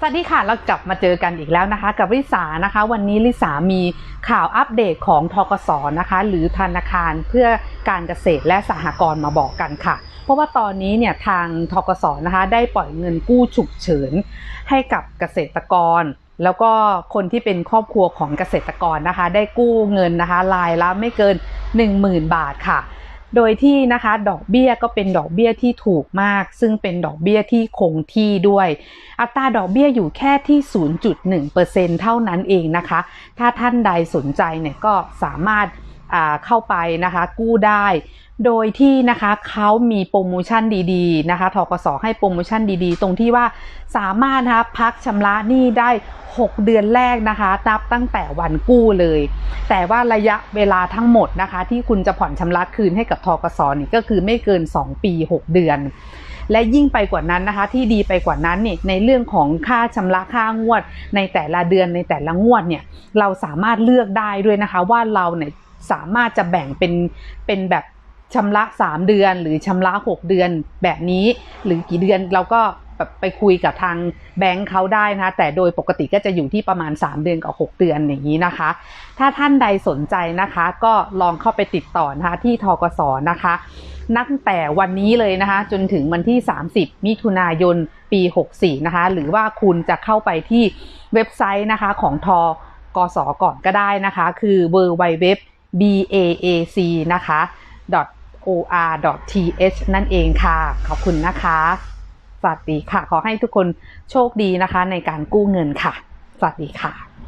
สวัสดีค่ะ เรากลับมาเจอกันอีกแล้วนะคะ กับลิสานะคะ วันนี้ลิสามีข่าวอัปเดตของทกสนะคะ หรือธนาคารเพื่อการเกษตรและสหกรณ์มาบอกกันค่ะ เพราะว่าตอนนี้เนี่ยทางทกสนะคะได้ปล่อยเงินกู้ฉุกเฉินให้กับเกษตรกร แล้วก็คนที่เป็นครอบครัวของเกษตรกรนะคะ ได้กู้เงินนะคะรายละไม่เกิน 10,000 บาทค่ะ โดยที่นะคะดอกเบี้ยก็เป็นดอกเบี้ยที่ถูกมาก ซึ่งเป็นดอกเบี้ยที่คงที่ด้วย อัตราดอกเบี้ยอยู่แค่ที่ 0.1%เท่านั้นเองนะคะ ถ้าท่านใดสนใจเนี่ยก็สามารถอ่าเข้าไปนะคะกู้ได้ โดยที่นะคะเขามีโปรโมชั่นดีๆนะคะทกสให้โปรโมชั่นดีๆ ตรงที่ว่าสามารถนะคะพักชำระหนี้ได้ 6 เดือนแรกนะคะ นับตั้งแต่วันกู้เลย แต่ว่าระยะเวลาทั้งหมดนะคะ ที่คุณจะผ่อนชำระคืนให้กับทกสนี่ก็คือไม่เกิน 2 ปี 6 เดือน และยิ่งไปกว่านั้นนะคะ ที่ดีไปกว่านั้นนี่ในเรื่องของค่าชำระค่างวด ในแต่ละเดือนในแต่ละงวดเนี่ยเราสามารถเลือกได้ด้วยนะคะว่าเราเนี่ยสามารถจะแบ่งเป็นเป็นแบบชำระ 3 เดือน หรือชำระ 6 เดือนแบบนี้ หรือกี่เดือนเราก็ ไปคุยกับทางแบงค์เขาได้นะคะแต่โดยปกติก็จะอยู่ที่ประมาณ 3 เดือนกับ 6 เดือนอย่างนี้นะคะ ถ้าท่านใดสนใจนะคะ ก็ลองเข้าไปติดต่อนะคะที่ทกสนะคะนับแต่วันนี้เลยนะคะ จนถึงวันที่ 30 มิถุนายนปี 64 นะคะ หรือว่าคุณจะเข้าไปที่เว็บไซต์นะคะของทกสก่อนก็ได้นะคะ คือ w w w baac นะคะ or.th นั่นเองค่ะ ขอบคุณนะคะ สวัสดีค่ะ ขอให้ทุกคนโชคดีนะคะในการกู้เงินค่ะ สวัสดีค่ะ